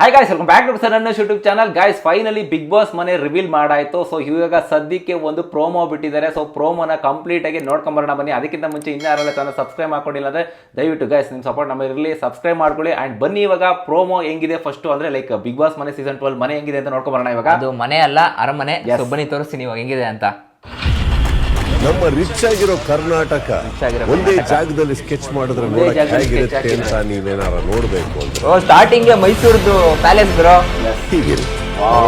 Hi guys welcome back to sir ನನ್ನ YouTube channel guys finally Big Boss ಮನೆ reveal ಮಾಡಾಯಿತು. So ಇವಾಗ ಸದ್ಯಕ್ಕೆ ಒಂದು ಪ್ರೋಮೋ ಬಿಟ್ಟಿದ್ದಾರೆ. ಸೊ ಪ್ರೋಮೋನ ಕಂಪ್ಲೀಟಾಗಿ ನೋಡ್ಕೊಂಬರೋಣ ಬನ್ನಿ. ಅದಕ್ಕಿಂತ ಮುಂಚೆ ಇನ್ನೂ ಯಾರೆಲ್ಲ ಚಾನಲ್ ಸಬ್ಸ್ಕ್ರೈಬ್ ಮಾಡ್ಕೊಂಡಿಲ್ಲ ಅಂದರೆ ದಯವಿಟ್ಟು ಗಾಯ್ಸ್ ನಿಮ್ಮ ಸಪೋರ್ಟ್ ನಮ್ಮ ಇರಲಿ. ಸಬ್ಸ್ಕ್ರೈಬ್ ಮಾಡ್ಕೊಳ್ಳಿ. ಆ್ಯಂಡ್ ಬನ್ನಿ ಇವಾಗ ಪ್ರೋಮೋ ಹೆಂಗಿದೆ? ಫಸ್ಟು ಅಂದರೆ ಲೈಕ್ ಬಿಗ್ ಬಾಸ್ ಮನೆ ಸೀಸನ್ ಟ್ವೆಲ್ ಮನೆ ಹೆಂಗಿದೆ ಅಂತ ನೋಡ್ಕೊಂಬರೋಣ ಇವಾಗ. ಅದು ಮನೆ ಅಲ್ಲ ಅರಮನೆ. ಬನ್ನಿ ತೋರಿಸ್ತೀನಿ ಇವಾಗ ಹೆಂಗಿದೆ ಅಂತ. ನಮ್ಮ ರಿಚ್ ಆಗಿರೋ ಕರ್ನಾಟಕ ಒಂದೇ ಜಾಗದಲ್ಲಿ ಸ್ಕೆಚ್ ಮಾಡಿದ್ರೆ ನೋಡಕ್ ಹೇಗಿರುತ್ತೆ ಅಂತ ನೀವೇನಾರ ನೋಡ್ಬೇಕು ಅಂದ್ರೆ. ಸ್ಟಾರ್ಟಿಂಗ್ ಮೈಸೂರದು ಪ್ಯಾಲೇಸ್ ಬ್ರೋ ಹೀಗಿರಿ.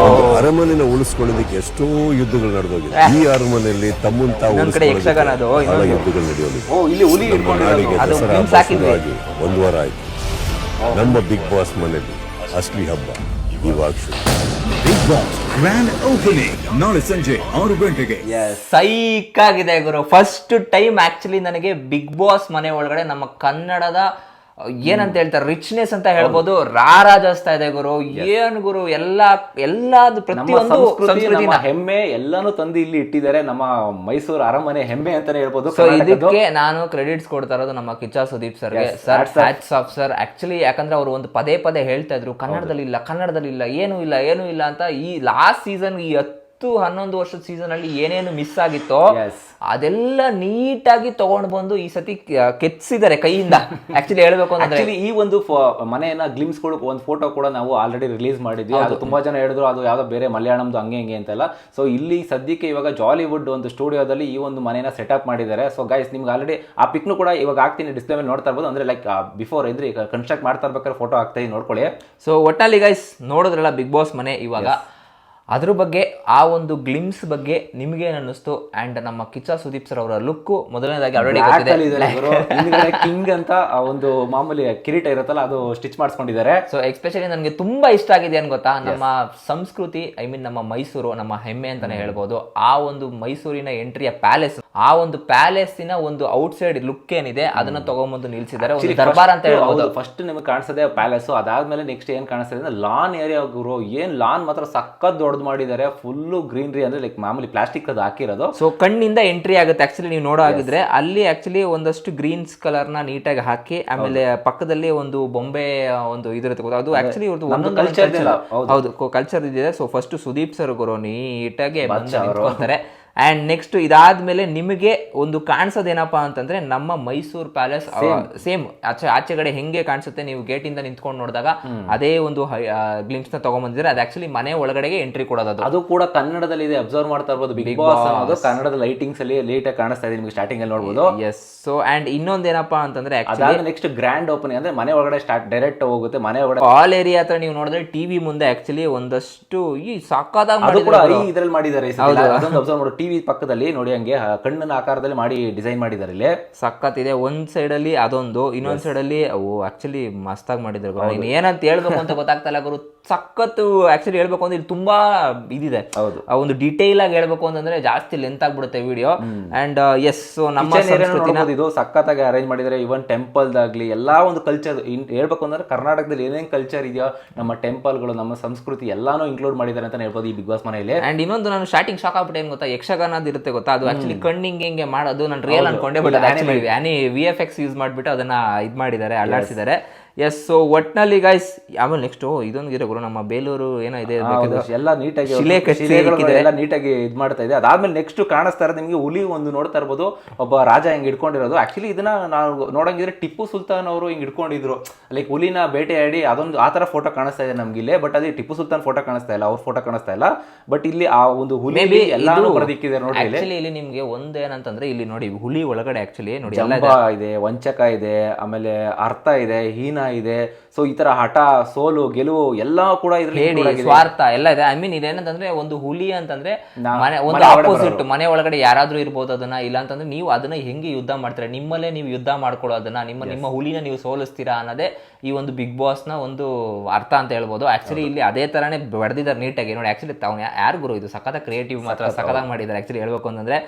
ಒಂದು ಅರಮನೆನ ಉಳಿಸ್ಕೊಳ್ಳೋದಕ್ಕೆ ಎಷ್ಟೋ ಯುದ್ಧಗಳು ನಡೆದೋಗಿದೆ. ಈ ಅರಮನೆಯಲ್ಲಿ ತಮ್ಮನ್ ತಾವು ಬಹಳ ಯುದ್ಧಗಳು ನಡೆಯೋದು ನಾಡಿಗೆ ದಸರಾ. ಶುರುವಾಗಿ ಒಂದು ವಾರ ಆಯ್ತು. ನಮ್ಮ ಬಿಗ್ ಬಾಸ್ ಮನೆಯಲ್ಲಿ ಅಸ್ಲಿ ಹಬ್ಬ. ಇವಾಗ ಶುರು ಬಿಗ್ ಬಾಸ್ ಗ್ರ್ಯಾಂಡ್ ಓಪನಿಂಗ್ ನಾಳೆ ಸಂಜೆ ಆರು ಗಂಟೆಗೆ. ಸೈಕ್ ಆಗಿದೆ ಗುರು. ಫಸ್ಟ್ ಟೈಮ್ ಆಕ್ಚುಲಿ ನನಗೆ ಬಿಗ್ ಬಾಸ್ ಮನೆ ಒಳಗಡೆ ನಮ್ಮ ಕನ್ನಡದ ಏನಂತ ಹೇಳ್ತಾರೆ? ರಿಚ್ನೆಸ್ ಅಂತ ಹೇಳ್ಬೋದು. ರಾರಾಜಿಸ್ತಾ ಇದೆ ಗುರು. ಏನ್ ಗುರು? ಎಲ್ಲಾ ಎಲ್ಲಾದು ನಮ್ಮ ಪ್ರತಿಯೊಂದು ಸಂಸ್ಕೃತಿ ಹೆಮ್ಮೆ ಎಲ್ಲಾನು ತಂದು ಇಲ್ಲಿ ಇಟ್ಟಿದ್ದಾರೆ. ನಮ್ಮ ಮೈಸೂರು ಅರಮನೆ ಹೆಮ್ಮೆ ಅಂತಾನೆ ಹೇಳ್ಬೋದು ಸೊ ಇದಕ್ಕೆ ನಾನು ಕ್ರೆಡಿಟ್ಸ್ ಕೊಡ್ತಾ ಇರೋದು ನಮ್ಮ ಕಿಚ್ಚಾ ಸುದೀಪ್ ಸರ್ಗೆ. Sir. Hats off sir actually ಯಾಕಂದ್ರೆ ಅವರು ಒಂದು ಪದೇ ಪದೇ ಹೇಳ್ತಾ ಇದ್ರು ಕನ್ನಡದಲ್ಲಿ ಇಲ್ಲ ಕನ್ನಡದಲ್ಲಿ ಇಲ್ಲ ಏನು ಇಲ್ಲ ಏನು ಇಲ್ಲ ಅಂತ ಈ ಲಾಸ್ಟ್ ಸೀಸನ್ ಈ ಹತ್ತು ಹನ್ನೊಂದು ವರ್ಷದ ಸೀಸನ್ ಅಲ್ಲಿ ಏನೇನು ಮಿಸ್ ಆಗಿತ್ತೋ. ಅದೆಲ್ಲ ನೀಟಾಗಿ ತಗೊಂಡು ಬಂದು ಈ ಸತಿ ಕೆತ್ತಿಸಿದ್ದಾರೆ ಕೈಯಿಂದ. ಆಕ್ಚುಲಿ ಹೇಳ್ಬೇಕು ಅಂದ್ರೆ ಈ ಒಂದು ಮನೆಯನ್ನ ಗ್ಲಿಮ್ಸ್ಗಳು ಒಂದು ಫೋಟೋ ಕೂಡ ನಾವು ಆಲ್ರೆಡಿ ರಿಲೀಸ್ ಮಾಡಿದ್ವಿ. ಅದು ತುಂಬಾ ಜನ ಹೇಳಿದ್ರು ಅದು ಯಾವ್ದೋ ಬೇರೆ ಮಲಯಾಳಂದು ಹಂಗೆ ಹಂಗೆ ಅಂತೆಲ್ಲ. ಸೊ ಇಲ್ಲಿ ಸದ್ಯಕ್ಕೆ ಇವಾಗ ಜಾಲಿವುಡ್ ಒಂದು ಸ್ಟುಡಿಯೋದಲ್ಲಿ ಈ ಒಂದು ಮನೆಯನ್ನ ಸೆಟಪ್ ಮಾಡಿದ್ದಾರೆ. ಸೊ ಗೈಸ್ ನಿಮ್ಗೆ ಆಲ್ರೆಡಿ ಆ ಪಿಕ್ನು ಕೂಡ ಇವಾಗ ಹಾಕ್ತೀನಿ ಡಿಸ್ಪ್ಲೇ ಮೇಲೆ ನೋಡ್ತಾ ಇರ್ಬೋದು. ಅಂದ್ರೆ ಲೈಕ್ ಬಿಫೋರ್ ಇದ್ರೆ ಕನ್ಸ್ಟ್ರಕ್ಟ್ ಮಾಡ್ತಾ ಇರ್ಬೇಕಾದ್ರೆ ಫೋಟೋ ಹಾಕ್ತಾ ನೋಡ್ಕೊಳ್ಳಿ. ಸೊ ಒಟ್ಟಲ್ಲಿ ಗೈಸ್ ನೋಡಿದ್ರಲ್ಲ ಬಿಗ್ ಬಾಸ್ ಮನೆ ಇವಾಗ. ಅದ್ರ ಬಗ್ಗೆ ಆ ಒಂದು ಗ್ಲಿಮ್ಸ್ ಬಗ್ಗೆ ನಿಮ್ಗೆ ಏನ್ ಅನ್ನಿಸ್ತು? ಅಂಡ್ ನಮ್ಮ ಕಿಚ್ಚ ಸುದೀಪ್ ಸರ್ ಅವರ ಲುಕ್ ಮೊದಲನೇದಾಗಿ ಆಲ್ರೆಡಿ ಕಿಂಗ್ ಅಂತ ಒಂದು ಮಾಮೂಲಿ ಕಿರೀಟ ಇರುತ್ತಲ್ಲ ಅದು ಸ್ಟಿಚ್ ಮಾಡಿಸ್ಕೊಂಡಿದ್ದಾರೆ. ಸೊ ಎಸ್ಪೆಷಲಿ ನನಗೆ ತುಂಬಾ ಇಷ್ಟ ಆಗಿದೆ ಅನ್ ಗೊತ್ತಾ? ನಮ್ಮ ಸಂಸ್ಕೃತಿ ಐ ಮೀನ್ ನಮ್ಮ ಮೈಸೂರು ನಮ್ಮ ಹೆಮ್ಮೆ ಅಂತಾನೆ ಹೇಳ್ಬೋದು. ಆ ಒಂದು ಮೈಸೂರಿನ ಎಂಟ್ರಿಯ ಪ್ಯಾಲೇಸ್ ಆ ಒಂದು ಪ್ಯಾಲೇಸಿನ ಒಂದು ಔಟ್ ಸೈಡ್ ಲುಕ್ ಏನಿದೆ ಅದನ್ನ ತಗೊಂಬಂದು ನಿಲ್ಸಿದ್ದಾರೆ. ಒಂದು ದರ್ಬಾರ್ ಅಂತ ಹೇಳ್ಬೋದು. ಫಸ್ಟ್ ನಿಮಗೆ ಕಾಣಿಸದೆ ಪ್ಯಾಲೇಸ್ ಅದಾದ್ಮೇಲೆ ನೆಕ್ಸ್ಟ್ ಏನ್ ಕಾಣಿಸ್ತದೆ ಅಂದ್ರೆ ಲಾನ್ ಏರಿಯಾ ಗುರು ಏನ್ ಲಾನ್ ಮಾತ್ರ ಸಖತ್ ದೊಡ್ಡದು ಮಾಡಿದ್ದಾರೆ ಫುಲ್ಲು ಗ್ರೀನ್ರಿ ಅಂದ್ರೆ ಲೈಕ್ ಮಾಮೂಲಿ ಪ್ಲಾಸ್ಟಿಕ್ ಅದು ಹಾಕಿರೋದು. ಸೊ ಕಣ್ಣಿಂದ ಎಂಟ್ರಿ ಆಗುತ್ತೆ. ಆಕ್ಚುಲಿ ನೀವು ನೋಡೋ ಆಗಿದ್ರೆ ಅಲ್ಲಿ ಆಕ್ಚುಲಿ ಒಂದಷ್ಟು ಗ್ರೀನ್ಸ್ ಕಲರ್ನ ನೀಟಾಗಿ ಹಾಕಿ ಆಮೇಲೆ ಪಕ್ಕದಲ್ಲಿ ಒಂದು ಬೊಂಬೆ ಒಂದು ಇದಿರುತ್ತೆ? ಅದು ಆಕ್ಚುಲಿ ಒಂದು ಕಲ್ಚರ್. ಹೌದು. ಕಲ್ಚರ್ ಇದೆ ಸೊ ಫಸ್ಟ್ ಸುದೀಪ್ ಸರ್ ಗುರು ನೀಟಾಗಿ ಬಂದು ಅಂಡ್ ನೆಕ್ಸ್ಟ್ ಇದಾದ್ಮೇಲೆ ನಿಮಗೆ ಒಂದು ಕಾಣಿಸೋದೇನಪ್ಪ ಅಂತಂದರೆ ನಮ್ಮ ಮೈಸೂರು ಪ್ಯಾಲೇಸ್ ಸೇಮ್ ಆಚೆ ಆಚೆಗಡೆ ಹೆಂಗೆ ಕಾಣಿಸುತ್ತೆ ನೀವು ಗೇಟಿಂದ ಇಂದ ನಿಂತ್ಕೊಂಡು ನೋಡಿದಾಗ ಅದೇ ಒಂದು ಗ್ಲಿಮ್ಸ್ ತೊಗೊಂಬಂದಿದ್ರೆ ಅದು ಆ್ಯಕ್ಚುಲಿ ಮನೆ ಒಳಗಡೆಗೆ ಎಂಟ್ರಿ ಕೊಡೋದು ಅದು. ಅದು ಕೂಡ ಕನ್ನಡದಲ್ಲಿ ಇದೆ ಅಬ್ಸರ್ವ್ ಮಾಡ್ತಾ ಇರ್ಬೋದು. ಬಿಗ್ ಬಾಸ್ ಅನ್ನೋದು ಕನ್ನಡದ ಲೈಟಿಂಗ್ಸ್ ಅಲ್ಲಿ ಲೇಟ್ ಆಗಿ ಕಾಣಿಸ್ತಾ ಇದೆ ನಿಮ್ಗೆ ಸ್ಟಾರ್ಟಿಂಗ್ ಅಲ್ಲಿ ನೋಡ್ಬೋದು. ಎಸ್ ಸೊ ಆ್ಯಂಡ್ ಇನ್ನೊಂದೇನಪ್ಪ ಅಂತಂದ್ರೆ ಅದಾದ ನೆಕ್ಸ್ಟ್ ಗ್ರ್ಯಾಂಡ್ ಓಪನಿಂಗ್ ಅಂದ್ರೆ ಮನೆ ಒಳಗಡೆ ಸ್ಟಾರ್ಟ್ ಡೈರೆಕ್ಟ್ ಹೋಗುತ್ತೆ. ಮನೆ ಒಳಗಡೆ ಆಲ್ ಏರಿಯಾ ಹತ್ರ ನೀವು ನೋಡಿದ್ರೆ ಟಿವಿ ಮುಂದೆ ಆಕ್ಚುಲಿ ಒಂದಷ್ಟು ಈ ಸಾಕಾದ ಅದು ಕೂಡ ಇದ್ರಲ್ಲಿ ಮಾಡಿದ್ದಾರೆ. ಅದೊಂದು ಅಬ್ಸರ್ವ್ ಟಿವಿ ಪಕ್ಕದಲ್ಲಿ ನೋಡಿ ಹಂಗೆ ಕಣ್ಣಿನ ಆಕಾರದಲ್ಲಿ ಮಾಡಿ ಡಿಸೈನ್ ಮಾಡಿದ್ದಾರೆ ಇಲ್ಲಿ ಇದೆ ಒಂದ್ ಸೈಡ್ ಅಲ್ಲಿ ಅದೊಂದು ಇನ್ನೊಂದ್ ಸೈಡ್ ಅಲ್ಲಿ ಓ ಆಕ್ಚುಲಿ ಮಸ್ತಾಗಿ ಮಾಡಿದ್ರು ಏನಂತ ಹೇಳ್ಬೇಕು ಅಂತ ಗೊತ್ತಾಗ್ತಲ್ಲ ಗುರು. ಸಖತ್ತು ಆಕ್ಚುಲಿ ಹೇಳ್ಬೇಕು ಅಂದ್ರೆ ಇಲ್ಲಿ ತುಂಬಾ ಇದಿದೆ. ಹೌದು. ಆ ಒಂದು ಡೀಟೇಲ್ ಆಗಿ ಹೇಳ್ಬೇಕು ಅಂತಂದ್ರೆ ಜಾಸ್ತಿ ಲೆಂತ್ ಆಗ್ಬಿಡುತ್ತೆ ವಿಡಿಯೋ ಅಂಡ್ ಎಸ್ ಸೊ ನಮ್ಮ ಸಂಸ್ಕೃತಿನ ಇದು ಸಖತ್ತಾಗಿ ಅರೇಂಜ್ ಮಾಡಿದ್ದಾರೆ. ಇವನ್ ಟೆಂಪಲ್ದಾಗ್ಲಿ ಎಲ್ಲಾ ಒಂದು ಕಲ್ಚರ್ ಹೇಳ್ಬೇಕು ಅಂದ್ರೆ ಕರ್ನಾಟಕದಲ್ಲಿ ಏನೇನ್ ಕಲ್ಚರ್ ಇದೆಯೋ ನಮ್ಮ ಟೆಂಪಲ್ಗಳು ನಮ್ಮ ಸಂಸ್ಕೃತಿ ಎಲ್ಲಾನು ಇನ್ಕ್ಲೂಡ್ ಮಾಡಿದ್ದಾರೆ ಅಂತ ಹೇಳ್ಬೋದು ಈ ಬಿಗ್ ಬಾಸ್ ಮನೆಯಲ್ಲಿ. ಅಂಡ್ ಇನ್ನೊಂದು ನಾನು ಸ್ಟಾರ್ಟಿಂಗ್ ಶಾಕ್ ಆಗ್ಬಿಟ್ಟೆ ಏನ್ ಗೊತ್ತಾ? ಯಕ್ಷಗಾನದ ಇರುತ್ತೆ ಗೊತ್ತಾ? ಅದು ಆಕ್ಚುಲಿ ಕಣ್ಣಿಂಗ್ ಹೆಂಗೆ ಮಾಡೋದು ನಾನು ರಿಯಲ್ ಅನ್ಕೊಂಡೆ ಬಟ್ ಆನಿ ವಿ ಎಫ್ ಎಕ್ಸ್ ಯೂಸ್ ಮಾಡ್ಬಿಟ್ಟು ಅದನ್ನ ಇದ್ ಮಾಡಿದ್ದಾರೆ ಅಲ್ಲಾಡ್ಸಿದ್ದಾರೆ. ಎಸ್ ಸೊ ಒಟ್ನಲ್ಲಿ ಗೈಸ್ ಆಮೇಲೆ ನೆಕ್ಸ್ಟ್ ಇದೊಂದು ಇದೆ ಗುರು ನಮ್ಮ ಬೇಲೂರು ಏನೋ ಇದೆ ಎಲ್ಲ ನೀಟಾಗಿ ಶಿಲೆ. ಎಲ್ಲ ನೀಟಾಗಿ ಇದು ಮಾಡ್ತಾ ಇದೆ. ಅದಾದ್ಮೇಲೆ ನೆಕ್ಸ್ಟ್ ಕಾಣಿಸ್ತಾ ಇರೋದು ನಿಮಗೆ ಹುಲಿ ಒಂದು ನೋಡ್ತಾ ಇರ್ಬೋದು. ಒಬ್ಬ ರಾಜ ಹಿಂಗೆ ಇಟ್ಕೊಂಡಿರೋದು ಆಕ್ಚುಲಿ ಇದನ್ನ ನಾವು ನೋಡಂಗಿದ್ರೆ ಟಿಪ್ಪು ಸುಲ್ತಾನ್ ಅವರು ಹಿಂಗೆ ಇಟ್ಕೊಂಡಿದ್ರು ಲೈಕ್ ಹುಲಿನ ಬೇಟೆಯಾಡಿ ಅದೊಂದು ಆ ತರ ಫೋಟೋ ಕಾಣಿಸ್ತಾ ಇದೆ ನಮ್ಗೆ ಇಲ್ಲಿ ಬಟ್ ಅದೇ ಟಿಪ್ಪು ಸುಲ್ತಾನ್ ಫೋಟೋ ಕಾಣಿಸ್ತಾ ಇಲ್ಲ ಅವ್ರ ಫೋಟೋ ಕಾಣಿಸ್ತಾ ಇಲ್ಲ. ಬಟ್ ಇಲ್ಲಿ ಆ ಒಂದು ಹುಲಿ ಎಲ್ಲಾನು ಇದು ಬರೆದಿಕ್ಕಿದೆ ನೋಡಿ ಇಲ್ಲಿ. ಆಕ್ಚುಲಿ ಇಲ್ಲಿ ನಿಮಗೆ ಒಂದೇನಂತಂದ್ರೆ ಇಲ್ಲಿ ನೋಡಿ ಹುಲಿ ಒಳಗಡೆ ಆಕ್ಚುಲಿ ನೋಡಿ ಇದೆ ವಂಚಕ ಇದೆ ಆಮೇಲೆ ಅರ್ಥ ಇದೆ ಹೀನ ಇದೆ. ಸೊ ಈ ತರ ಹಠ ಸೋಲು ಗೆಲುವು ಎಲ್ಲ ಕೂಡ ಇದ್ರಲ್ಲಿ. ಸ್ವಾರ್ಥ ಎಲ್ಲ ಇದೆ. ಐ ಮೀನ್ ಇದೇನಂತಂದ್ರೆ ಒಂದು ಹುಲಿ ಅಂತಂದ್ರೆ ಮನೆ ಒಂದು ಆಪೋಸಿಟ್ ಮನೆ ಒಳಗಡೆ ಯಾರಾದ್ರೂ ಇರ್ಬೋದು ಅದನ್ನ ಇಲ್ಲ ಅಂತಂದ್ರೆ ನೀವು ಅದನ್ನ ಹೆಂಗೆ ಯುದ್ಧ ಮಾಡ್ತೀರಾ? ನಿಮ್ಮಲ್ಲೇ ನೀವು ಯುದ್ಧ ಮಾಡ್ಕೊಳ್ಳೋದನ್ನ ನಿಮ್ಮ ನಿಮ್ಮ ಹುಲಿನ ನೀವು ಸೋಲಿಸ್ತೀರಾ ಅನ್ನೋದೇ ಈ ಒಂದು ಬಿಗ್ ಬಾಸ್ನ ಒಂದು ಅರ್ಥ ಅಂತ ಹೇಳ್ಬೋದು. ಆಕ್ಚುಲಿ ಇಲ್ಲಿ ಅದೇ ತರಾನೇ ಬೆಳೆದಿದ್ದಾರೆ ನೀಟಾಗಿ ನೋಡಿ ಆಕ್ಚುಲಿ ತಾವ್ ಯಾರು ಗುರು? ಇದು ಸಖತ್ ಕ್ರಿಯೇಟಿವ್ ಮಾತ್ರ ಸಖತ್ತಾಗಿ ಮಾಡಿದ್ದಾರೆ. ಆಕ್ಚುಲಿ ಹೇಳ್ಬೇಕು ಅಂತಂದ್ರೆ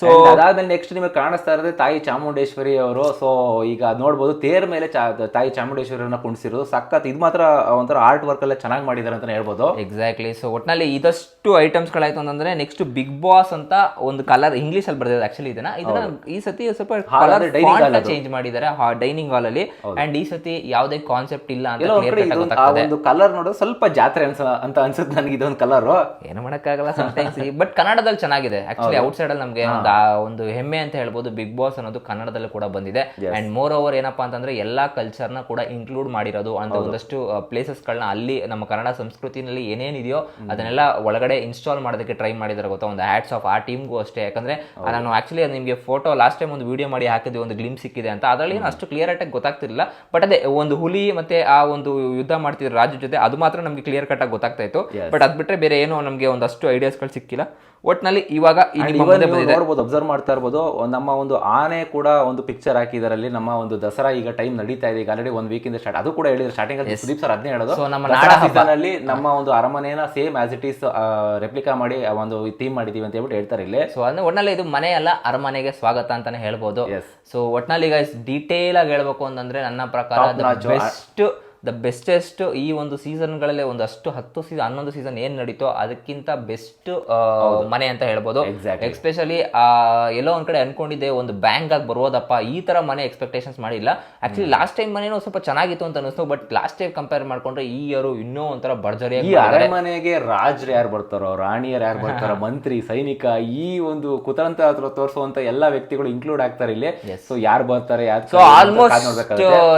ಸೊ ಅದಾದ್ಮೇಲೆ ನೆಕ್ಸ್ಟ್ ನಿಮಗೆ ಕಾಣಿಸ್ತಾ ಇರೋದೇ ತಾಯಿ ಚಾಮುಂಡೇಶ್ವರಿ ಅವರು. ಸೊ ಈಗ ನೋಡ್ಬೋದು ತೇರ್ ಮೇಲೆ ತಾಯಿ ಚಾಮುಂಡೇಶ್ವರಿಯನ್ನ ಕುಣಿಸಿರೋದು. ಸಖತ್ ಇದು ಮಾತ್ರ ಒಂಥರ ಆರ್ಟ್ ವರ್ಕ್ ಎಲ್ಲ ಚೆನ್ನಾಗಿ ಮಾಡಿದ್ದಾರೆ ಅಂತ ಹೇಳ್ಬೋದು. ಎಕ್ಸಾಕ್ಟ್ಲಿ ಸೊ ಒಟ್ನಲ್ಲಿ ಇದಷ್ಟು ಐಟಮ್ಸ್ಗಳಾಯ್ತು ಅಂತಂದ್ರೆ ನೆಕ್ಸ್ಟ್ ಬಿಗ್ ಬಾಸ್ ಅಂತ ಒಂದು ಕಲರ್ ಇಂಗ್ಲಿಷ್ ಅಲ್ಲಿ ಬರ್ದಿದೆ ಆಕ್ಚುಲಿ ಇದನ್ನ. ಇದನ್ನ ಈ ಸತಿ ಸ್ವಲ್ಪ ಕಲರ್ ಡೈನಿಂಗ್ ಹಾಲ್ ಚೇಂಜ್ ಮಾಡಿದ್ದಾರೆ ಡೈನಿಂಗ್ ಹಾಲ್ ಅಲ್ಲಿ. ಅಂಡ್ ಈ ಸತಿ ಯಾವುದೇ ಕಾನ್ಸೆಪ್ಟ್ ಇಲ್ಲ ಅಂತ ಕಲರ್ ನೋಡೋದು ಸ್ವಲ್ಪ ಜಾತ್ರೆ ಅನ್ಸ ಅಂತ ಅನ್ಸುತ್ತೆ ನನಗೆ ಇದೊಂದು ಕಲರ್ ಏನು ಮಾಡಕ್ಕಾಗಲ್ಲ ಸಮ್ಟೈಮ್ಸ್ ಬಟ್ ಕನ್ನಡದಲ್ಲಿ ಚೆನ್ನಾಗಿದೆ. ಆಕ್ಚುಲಿ ಔಟ್ ಸೈಡ್ ಅಲ್ಲಿ ನಮಗೆ ಒಂದು ಒಂದು ಹೆಮ್ಮೆ ಅಂತ ಹೇಳ್ಬೋದು ಬಿಗ್ ಬಾಸ್ ಅನ್ನೋದು ಕನ್ನಡದಲ್ಲಿ ಕೂಡ ಬಂದಿದೆ. ಅಂಡ್ ಮೋರ್ ಓವರ್ ಏನಪ್ಪಾ ಅಂತಂದ್ರೆ ಎಲ್ಲಾ ಕಲ್ಚರ್ನ ಕೂಡ ಇನ್ಕ್ಲೂಡ್ ಮಾಡಿರೋದು ಅಂತ ಒಂದಷ್ಟು ಪ್ಲೇಸಸ್ಗಳನ್ನ ಅಲ್ಲಿ ನಮ್ಮ ಕನ್ನಡ ಸಂಸ್ಕೃತಿನಲ್ಲಿ ಏನೇನಿದೆಯೋ ಅದನ್ನೆಲ್ಲ ಒಳಗಡೆ ಇನ್ಸ್ಟಾಲ್ ಮಾಡೋದಕ್ಕೆ ಟ್ರೈ ಮಾಡಿದಾರೆ ಗೊತ್ತಾ? ಒಂದು ಹ್ಯಾಟ್ಸ್ ಆಫ್ ಆ ಟೀಮ್ಗೂ ಅಷ್ಟೇ. ಯಾಕಂದ್ರೆ ನಾನು ಆಕ್ಚುಲಿ ನಿಮಗೆ ಫೋಟೋ ಲಾಸ್ಟ್ ಟೈಮ್ ಒಂದು ವಿಡಿಯೋ ಮಾಡಿ ಹಾಕಿದ್ವಿ ಒಂದು ಗ್ಲಿಮ್ ಸಿಕ್ಕಿದೆ ಅಂತ. ಅದರಲ್ಲಿ ಏನು ಅಷ್ಟು ಕ್ಲಿಯರ್ ಆಗಿ ಗೊತ್ತಾಗ್ತಿರ್ಲಿಲ್ಲ. ಬಟ್ ಅದೇ ಒಂದು ಹುಲಿ ಮತ್ತೆ ಆ ಒಂದು ಯುದ್ಧ ಮಾಡ್ತಿದ್ರು ರಾಜು ಜೊತೆ ಅದು ಮಾತ್ರ ನಮಗೆ ಕ್ಲಿಯರ್ ಕಟ್ ಆಗಿ ಗೊತ್ತಾಗ್ತಾ ಇತ್ತು. ಬಟ್ ಅದ್ ಬಿಟ್ರೆ ಬೇರೆ ಏನೋ ನಮಗೆ ಒಂದಷ್ಟು ಐಡಿಯಾಸ್ಗಳು ಸಿಕ್ಕಿಲ್ಲ. ಒಟ್ನಲ್ಲಿ ಇವಾಗ ನೋಡ್ಬೋದು ಅಬ್ಸರ್ವ್ ಮಾಡ್ತಾ ಇರ್ಬೋದು ನಮ್ಮ ಒಂದು ಆನೆ ಕೂಡ ಒಂದು ಪಿಕ್ಚರ್ ಹಾಕಿದಾರಲ್ಲಿ ನಮ್ಮ ಒಂದು ದಸರಾ ಈಗ ಟೈಮ್ ನಡೀತಾ ಇದೆ. ಈಗ ಆಲ್ರೆಡಿ ಒಂದು ವೀಕಿಂದ ಇಂದ ಸ್ಟಾರ್ಟ್ ಅದು ಕೂಡ ಹೇಳಿದ್ರು ಸ್ಟಾರ್ಟಿಂಗ್ ಅಲ್ಲಿ ಸುದೀಪ್ ಸರ್ ಅದನ್ನೇ ಹೇಳೋದು. ಅಲ್ಲಿ ನಮ್ಮ ಒಂದು ಅರಮನೆನ same as it is replica ಮಾಡಿ ಒಂದು ಥೀಮ್ ಮಾಡಿದೀವಿ ಅಂತ ಹೇಳ್ಬಿಟ್ಟು ಹೇಳ್ತಾರೆ ಇಲ್ಲಿ. ಸೊ ಅಂದ್ರೆ ಒಟ್ನಲ್ಲಿ ಇದು ಮನೆ ಅಲ್ಲ ಅರಮನೆಗೆ ಸ್ವಾಗತ ಅಂತಾನೆ ಹೇಳ್ಬೋದು. ಸೊ ಒಟ್ನಲ್ಲಿ ಈಗ ಡೀಟೇಲ್ ಆಗಿ ಹೇಳ್ಬೇಕು ಅಂತಂದ್ರೆ ನನ್ನ ಪ್ರಕಾರ ಬೆಸ್ಟ್ ದ ಬೆಸ್ಟೆಸ್ಟ್ ಈ ಒಂದು ಸೀಸನ್ಗಳಲ್ಲೇ ಒಂದಷ್ಟು ಹತ್ತು ಸೀಸನ್ ಹನ್ನೊಂದು ಸೀಸನ್ ಏನು ನಡೀತೋ ಅದಕ್ಕಿಂತ ಬೆಸ್ಟ್ ಮನೆ ಅಂತ ಹೇಳ್ಬೋದು. ಎಕ್ಸ್ಪೆಷಲಿ ಎಸ್ಪೆಷಲಿ ಎಲ್ಲೋ ಒಂದ್ ಕಡೆ ಅನ್ಕೊಂಡಿದ್ದೆ ಒಂದು ಬ್ಯಾಂಕ್ ಆಗಿ ಬರೋದಪ್ಪ ಈ ತರ ಮನೆ ಎಕ್ಸ್ಪೆಕ್ಟೇಷನ್ಸ್ ಮಾಡಿಲ್ಲ. ಆಕ್ಚುಲಿ ಲಾಸ್ಟ್ ಟೈಮ್ ಮನೇನೂ ಸ್ವಲ್ಪ ಚೆನ್ನಾಗಿತ್ತು ಅಂತ ಅನಿಸ್ತು ಬಟ್ ಲಾಸ್ಟ್ ಟೈಮ್ ಕಂಪೇರ್ ಮಾಡ್ಕೊಂಡ್ರೆ ಈ ಇಯರ್ ಇನ್ನೂ ಒಂಥರ ಈ ಮನೆಗೆ ಅರಮನೆಗೆ ರಾಜ್ರು ಯಾರು ಬರ್ತಾರೋ ರಾಣಿಯರು ಯಾರು ಬರ್ತಾರೋ ಮಂತ್ರಿ ಸೈನಿಕ ಈ ಒಂದು ಕುತಂತ್ರ ತೋರಿಸುವಂತ ಎಲ್ಲಾ ವ್ಯಕ್ತಿಗಳು ಇನ್ಕ್ಲೂಡ್ ಆಗ್ತಾರೆ ಇಲ್ಲಿ. ಸೊ ಯಾರು ಬರ್ತಾರೆ ಯಾರು ಸೊ ಆಲ್ಮೋಸ್ಟ್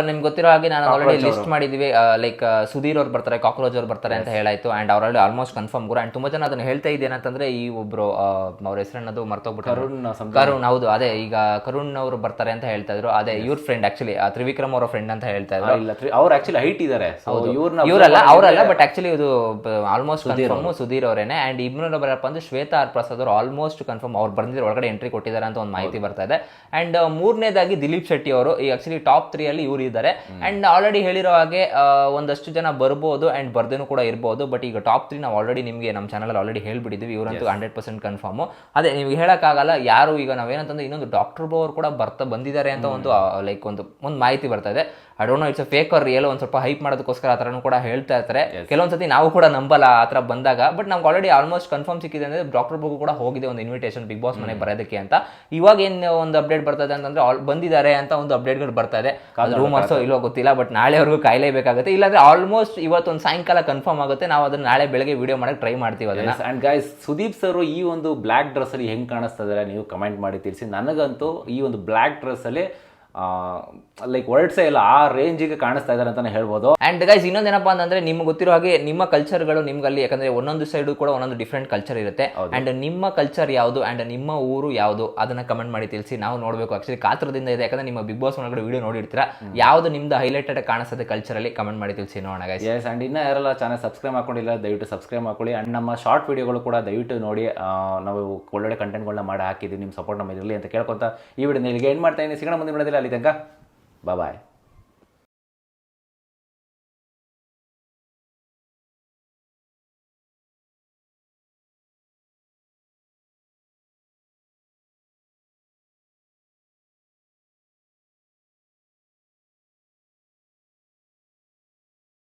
ನಿಮ್ಗೆ ಗೊತ್ತಿರೋ ಹಾಗೆ ನಾನು ಆಲ್ರೆಡಿ ಲಿಸ್ಟ್ ಮಾಡಿದ್ವಿ ಲೈಕ್ ಸುಧೀರ್ ಅವ್ರು ಬರ್ತಾರೆ ಕಾಕ್ರೋಜ್ ಅವ್ರು ಬರ್ತಾರೆ ಅಂತ ಹೇಳಾಯ್ತು. ಅಂಡ್ ಅವರಲ್ಲಿ ಆಲ್ಮೋಸ್ಟ್ ಕನ್ಫರ್ಮ್ ಗುರು ಅಂಡ್ ತುಂಬಾ ಜನ ಅದನ್ನ ಹೇಳ್ತಾ ಇದೆ ಅಂತಂದ್ರೆ ಈ ಒಬ್ರು ಆ, ಅವ್ರ ಹೆಸರನ್ನದು ಮರ್ತೋಗ್ಬಿಟ್ಟು ಕರುಣ್ ಕರುಣ್ ಹೌದು. ಅದೇ ಈಗ ಕರುಣ್ ಅವರು ಬರ್ತಾರೆ ಅಂತ ಹೇಳ್ತಾ ಇದ್ರು. ಅದೇ ಇವ್ರ ಫ್ರೆಂಡ್ ಆಕ್ಚುಲಿ ತ್ರಿವಿಕ್ರಮ್ ಅವರ ಫ್ರೆಂಡ್ ಅಂತ ಹೇಳ್ತಾ ಇದ್ರು. ಇಲ್ಲ ಅವ್ರು ಆಕ್ಚುಲಿ ಹೈಟ್ ಇದ್ದಾರೆ ಇವರಲ್ಲ ಅವರಲ್ಲ ಬಟ್ ಆಕ್ಚುಲಿ ಇದು ಆಲ್ಮೋಸ್ಟ್ ಕನ್ಫರ್ಮ್ ಸುಧೀರ್ ಅವರೇನೆ. ಅಂಡ್ ಇಬ್ಬರು ಬರಪ್ಪ ಅಂದ್ರೆ ಶ್ವೇತಾ ಆರ್ ಪ್ರಸಾದ್ ಅವರು ಆಲ್ಮೋಸ್ಟ್ ಕನ್ಫರ್ಮ್ ಅವ್ರು ಬಂದಿದ್ರು ಒಳಗಡೆ ಎಂಟ್ರಿ ಕೊಟ್ಟಿದ್ದಾರೆ ಅಂತ ಒಂದು ಮಾಹಿತಿ ಬರ್ತಾ ಇದೆ. ಅಂಡ್ ಮೂರನೇದಾಗಿ ದಿಲೀಪ್ ಶೆಟ್ಟಿ ಅವರು ಈ ಆಕ್ಚುಲಿ ಟಾಪ್ ತ್ರೀ ಅಲ್ಲಿ ಇವರು ಇದ್ದಾರೆ ಅಂಡ್ ಆಲ್ರೆಡಿ ಹೇಳಿರೋ ಹಾಗೆ ಒಂದಷ್ಟು ಜನ ಬರ್ಬೋದು ಅಂಡ್ ಬರ್ದೇನು ಕೂಡ ಇರ್ಬೋದು ಬಟ್ ಈಗ ಟಾಪ್ ತ್ರೀ ನಾವು ಆಲ್ರೆಡಿ ನಿಮಗೆ ನಮ್ಮ ಚಾನಲ್ ಆಲ್ರೆಡಿ ಹೇಳ್ಬಿಟ್ಟಿದ್ವಿ ಇವರಂತೂ ಹಂಡ್ರೆಡ್ ಪರ್ಸೆಂಟ್ ಕನ್ಫರ್ಮ್ ಅದೇ ನಿಮ್ಗೆ ಹೇಳೋಕ್ಕಾಗಲ್ಲ ಯಾರು ಈಗ ನಾವೇನಂತಂದ್ರೆ ಇನ್ನೊಂದು ಡಾಕ್ಟರ್ ಬೋ ಅವರು ಕೂಡ ಬರ್ತಾ ಬಂದಿದ್ದಾರೆ ಅಂತ ಒಂದು ಲೈಕ್ ಒಂದು ಒಂದು ಮಾಹಿತಿ ಬರ್ತಾ ಇದೆ. I don't know it's fake ಅವ್ರ ರಿಯಲ್ ಒಂದು ಸ್ವಲ್ಪ ಹೈಪ್ ಮಾಡೋದಕ್ಕೋಸ್ಕರ ಆ ಥರನೂ ಕೂಡ ಹೇಳ್ತಾ ಇರ್ತಾರೆ. ಕೆಲವೊಂದ್ಸತಿ ನಾವು ಕೂಡ ನಂಬಲ್ಲ ಆ ಥರ ಬಂದಾಗ ಬಟ್ ನಮ್ಗೆ ಆಲ್ರೆಡಿ ಆಲ್ಮೋಸ್ಟ್ ಕನ್ಫರ್ಮ್ ಸಿಕ್ಕಿದೆ ಅಂದರೆ ಡಾಕ್ಟರ್ ಬಗ್ಗೆ ಕೂಡ ಹೋಗಿದೆ ಒಂದು ಇನ್ವಿಟೇಷನ್ ಬಿಗ್ ಬಾಸ್ ಮನೆ ಬರೋದಕ್ಕೆ ಅಂತ. ಇವಾಗ ಏನು ಒಂದು ಅಪ್ಡೇಟ್ ಬರ್ತದೆ ಅಂತಂದ್ರೆ ಆಲ್ ಬಂದಿದ್ದಾರೆ ಅಂತ ಒಂದು ಅಪ್ಡೇಟ್ಗಳು ಬರ್ತಾ ಇದೆ. ರೂಮರ್ಸೋ ಇಲ್ಲೋ ಗೊತ್ತಿಲ್ಲ ಬಟ್ ನಾಳೆವರೆಗೂ ಕಾಯಲೇಬೇಕಾಗುತ್ತೆ. ಇಲ್ಲಾಂದ್ರೆ ಆಲ್ಮೋಸ್ಟ್ ಇವತ್ತೊಂದು ಸಾಯಂಕಾಲ ಕನ್ಫರ್ಮ್ ಆಗುತ್ತೆ. ನಾವು ಅದನ್ನ ನಾಳೆ ಬೆಳಗ್ಗೆ ವಿಡಿಯೋ ಮಾಡಕ್ಕೆ ಟ್ರೈ ಮಾಡ್ತೀವಿ ಅದನ್ನ. ಅಂಡ್ ಗೈಸ್ ಸುದೀಪ್ ಸರ್ ಈ ಒಂದು ಬ್ಲ್ಯಾಕ್ ಡ್ರೆಸ್ ಅಲ್ಲಿ ಹೆಂಗ್ ಕಾಣಿಸ್ತಾ ಇದ್ದಾರೆ ನೀವು ಕಮೆಂಟ್ ಮಾಡಿ ತಿಳಿಸಿ. ನನಗಂತೂ ಈ ಒಂದು ಬ್ಲ್ಯಾಕ್ ಡ್ರೆಸ್ ಅಲ್ಲಿ ಲೈಕ್ ವರ್ಡ್ಸೇ ಇಲ್ಲ ಆ ರೇಂಜಿಗೆ ಕಾಣಿಸ್ತಾ ಇದ್ದಾರೆ ಅಂತಲೇ ಹೇಳ್ಬೋದು. ಆ್ಯಂಡ್ ಗೈಸ್ ಇನ್ನೊಂದೇನಪ್ಪ ಅಂತಂದರೆ ನಿಮ್ಗೆ ಗೊತ್ತಿರೋ ಹಾಗೆ ನಿಮ್ಮ ಕಲ್ಚರ್ಗಳು ನಿಮ್ಗಲ್ಲಿ ಯಾಕಂದರೆ ಒಂದೊಂದು ಸೈಡು ಕೂಡ ಒಂದೊಂದು ಡಿಫ್ರೆಂಟ್ ಕಲ್ಚರ್ ಇರುತ್ತೆ. ಆ್ಯಂಡ್ ನಿಮ್ಮ ಕಲ್ಚರ್ ಯಾವುದು ಆ್ಯಂಡ್ ನಿಮ್ಮ ಊರು ಯಾವುದು ಅದನ್ನು ಕಮೆಂಟ್ ಮಾಡಿ ತಿಳಿಸಿ ನಾವು ನೋಡಬೇಕು. ಆ್ಯಕ್ಚುಲಿ ಕಾತ್ರದಿಂದ ಇದೆ. ಯಾಕಂದರೆ ನಿಮ್ಮ ಬಿಗ್ ಬಾಸ್ ಒಳಗಡೆ ವಿಡಿಯೋ ನೋಡಿರ್ತೀರಾ? ಯಾವುದು ನಿಮ್ದು ಹೈಲೈಟೆಡ್ ಕಾಣಿಸ್ತದೆ ಕಲ್ಚರಲ್ಲಿ ಕಮೆಂಟ್ ಮಾಡಿ ತಿಳಿಸಿ ನೋಡೋಣ ಗೈಸ್ ಎಸ್ ಆ್ಯಂಡ್ ಇನ್ನೂ ಯಾರೆಲ್ಲ ಚಾನಲ್ ಸಬ್ಸ್ಕ್ರೈಬ್ ಮಾಡ್ಕೊಂಡಿಲ್ಲ ದಯವಿಟ್ಟು ಸಬ್ಸ್ಕ್ರೈಬ್ ಮಾಡ್ಕೊಳ್ಳಿ. ಆ್ಯಂಡ್ ನಮ್ಮ ಶಾರ್ಟ್ ವೀಡಿಯೋಗಳು ಕೂಡ ದಯವಿಟ್ಟು ನೋಡಿ ನಾವು ಒಳ್ಳೊಳ್ಳೆ ಕಂಟೆಂಟ್ಗಳನ್ನ ಮಾಡಿ ಹಾಕಿದ್ದೀವಿ. ನಿಮ್ಮ ಸಪೋರ್ಟ್ ನಮ್ಮ ಇರಲಿ ಅಂತ ಕೇಳ್ಕೊತಾ ಈ ವಿಡಿಯೋ ಇಲ್ಲಿಗೆ ಏನು ಮಾಡ್ತಾ ಇದ್ದೀನಿ. ಸಿಗೋಣ ಮುಂದಿನ ವಿಡಿಯೋದಲ್ಲಿ ఫలితంగా బాబాయ్